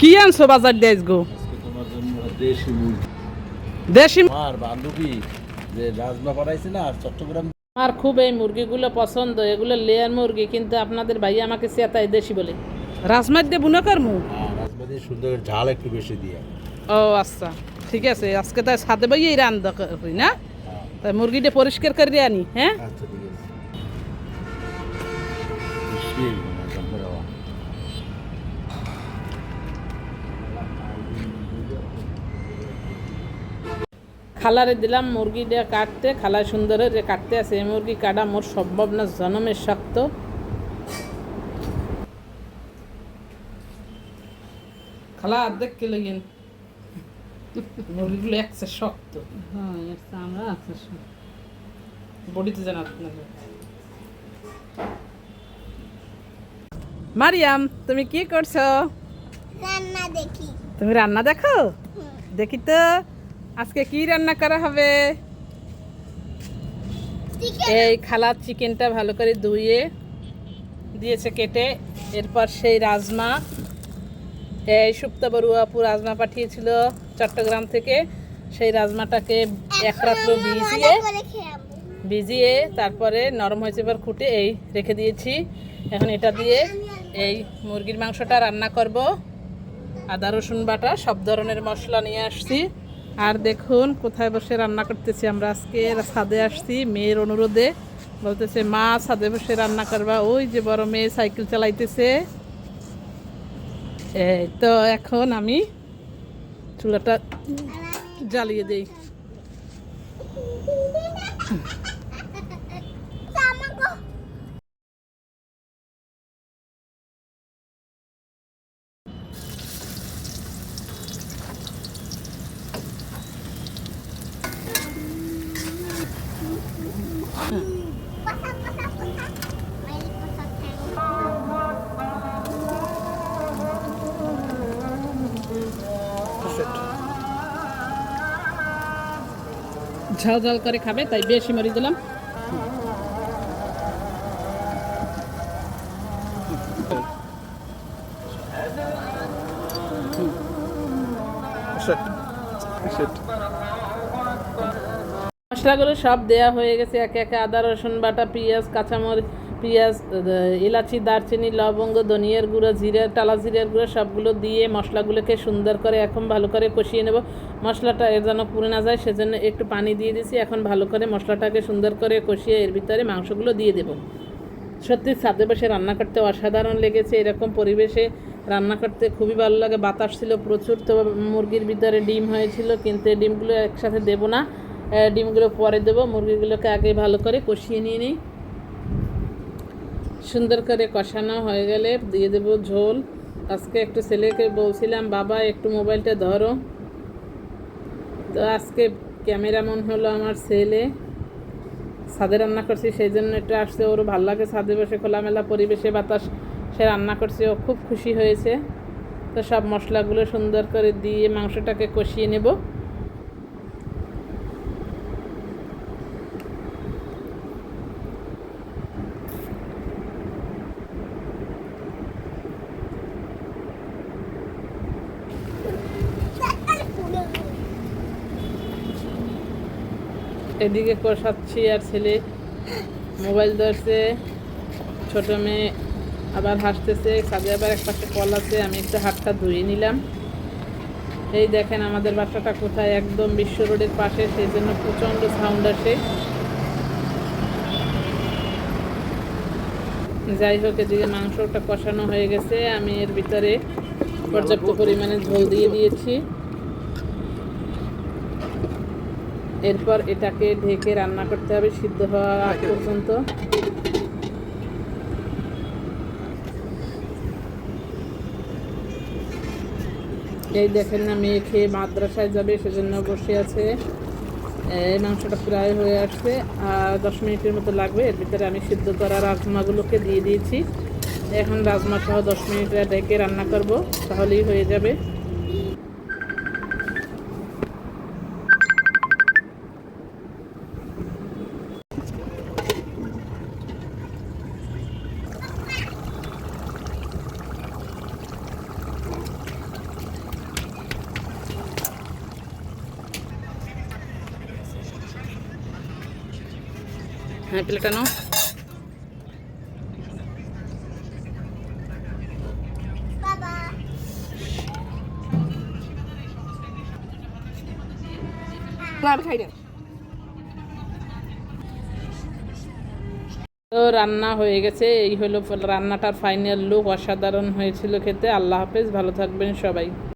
কি আনছো বাজার দিয়ে গো দেশি মুরগি। দেশি আমার বান্ধবী যে রাজমা পাঠাইছে না চট্টগ্রাম আমার খুব এই মুরগিগুলো পছন্দ এগুলো লেয়ার মুরগি কিন্তু আপনাদের ভাই আমাকে চেতাই দেশি বলে। রাজমার দিয়ে বুনো করমু? রাজমা দিয়ে সুন্দর ঝাল একটু বেশি দিয়ে। ও আচ্ছা ঠিক আছে আজকে তাই সাথে ভাই এই রান্না করি না? তাই মুরগিটা পরিষ্কার করে আনি হ্যাঁ? আচ্ছা ঠিক আছে মিষ্টি একদম করে বাবা। খালারে দিলাম মুরগিটা কাটতে খালা সুন্দর যে কাটতে আছে এই মুরগি কাটা মোর সম্ভব না জনমের শক্ত। খালা অর্ধেক কিলো গিন মুরগিগুলো একসে শক্ত। হ্যাঁ আমরা আছে বডিতে জানা আপনাদের মারিয়াম তুমি কি করছ? রান্না দেখি। তুমি রান্না দেখো? দেখি তো। আজকে কি রান্না করা হবে? এই খালার চিকেনটা ভালো করে ধুয়ে দিয়েছে কেটে। এরপর সেই রাজমা এই সুপ্তা বড়ুয়া আপু রাজমা পাঠিয়েছিল চট্টগ্রাম থেকে। সেই রাজমাটাকে এক রাত্র ভিজিয়ে ভিজিয়ে তারপরে নরম হয়েছে এবার খুঁটে এই রেখে দিয়েছি। এখন এটা দিয়ে এই মুরগির মাংসটা রান্না করব। আদা রসুন বাটা সব ধরনের মশলা নিয়ে আসছি। আর দেখুন, কোথায় বসে রান্না করতেছি আমরা আজকে। ছাদে আসছি, মেয়ের অনুরোধে। বলতেছে, মা, ছাদে বসে রান্না করবা। ওই যে বড় মেয়ে সাইকেল চালাইতেছে। এই তো, এখন আমি চুলাটা জ্বালিয়ে দিই। ঝাল ঝাল করে খাবে, তাই বেশি মরি দিলাম। মশলাগুলো সব দেয়া হয়ে গেছে, একে একে আদা, রসুন বাটা, পেঁয়াজ, কাঁচামরিচ। পেঁয়াজ এলাচি দারচিনি, লবঙ্গ, ধনিয়ার গুঁড়ো, জিরে, টালা জিরের গুঁড়ো সবগুলো দিয়ে মশলাগুলোকে সুন্দর করে এখন ভালো করে কষিয়ে নেব। মশলাটা এর যেন পুড়ে না যায়, সেজন্য একটু পানি দিয়ে দিছি। এখন ভালো করে মশলাটাকে সুন্দর করে কষিয়ে এর ভিতরে মাংসগুলো দিয়ে দেবো। সত্যি ছাদে বসে রান্না করতে অসাধারণ লেগেছে। এরকম পরিবেশে রান্না করতে খুবই ভালো লাগে। বাতাস ছিল প্রচুর, তো মুরগির ভিতরে ডিম হয়েছিল, কিন্তু ডিমগুলো একসাথে দেবো না। ডিমগুলো পরে দেবো। মুরগিগুলোকে আগে ভালো করে কষিয়ে নিয়ে নিই। সুন্দর করে কষানো হয়ে গেলে দিয়ে দেবো ঝোল। আজকে একটু ছেলেকে বলছিলাম, বাবা, একটু মোবাইলটা ধরো। তো আজকে ক্যামেরামন হলো আমার ছেলে। ছাদে রান্না করছি, সেই জন্য একটু আসছে। ওরও ভালো লাগে ছাদে বসে খোলামেলা পরিবেশে বাতাস সে রান্না করছে। ও খুব খুশি হয়েছে। তো সব মশলাগুলো সুন্দর করে দিয়ে মাংসটাকে কষিয়ে নেব। এদিকে কষাচ্ছি আর ছেলে মোবাইল ধরছে। ছোট মেয়ে আবার হাসতেছে কাজে আবার এক পাশে কল আছে, আমি একটু হাতটা ধুয়ে নিলাম। এই দেখেন আমাদের বাসাটা কোথায়, একদম বিশ্ব রোডের পাশে সেই জন্য প্রচণ্ড সাউন্ড আসে। যাই হোক, এদিকে মাংসটা কষানো হয়ে গেছে, আমি এর ভিতরে পর্যাপ্ত পরিমাণে ঝোল দিয়ে দিয়েছি। এরপর এটাকে ঢেকে রান্না করতে হবে সিদ্ধ হওয়া আগ পর্যন্ত। এই দেখেন না, মেয়ে খেয়ে মাদ্রাসায় যাবে, সেজন্য বসে আছে। এই মাংসটা প্রায় হয়ে আসছে। আর দশ মিনিটের মতো লাগবে। এর ভিতরে আমি সিদ্ধ করা রাজমাগুলোকে দিয়ে দিয়েছি। এখন রাজমা সহ দশ মিনিট ঢেকে রান্না করব, তাহলেই হয়ে যাবে। হ্যাঁ প্লেট আনো বাবা আমি খাই না। তো রান্না হয়ে গেছে এই হলো রান্নাটার ফাইনাল লুক অসাধারণ হয়েছিল খেতে। আল্লাহ হাফেজ ভালো থাকবেন সবাই।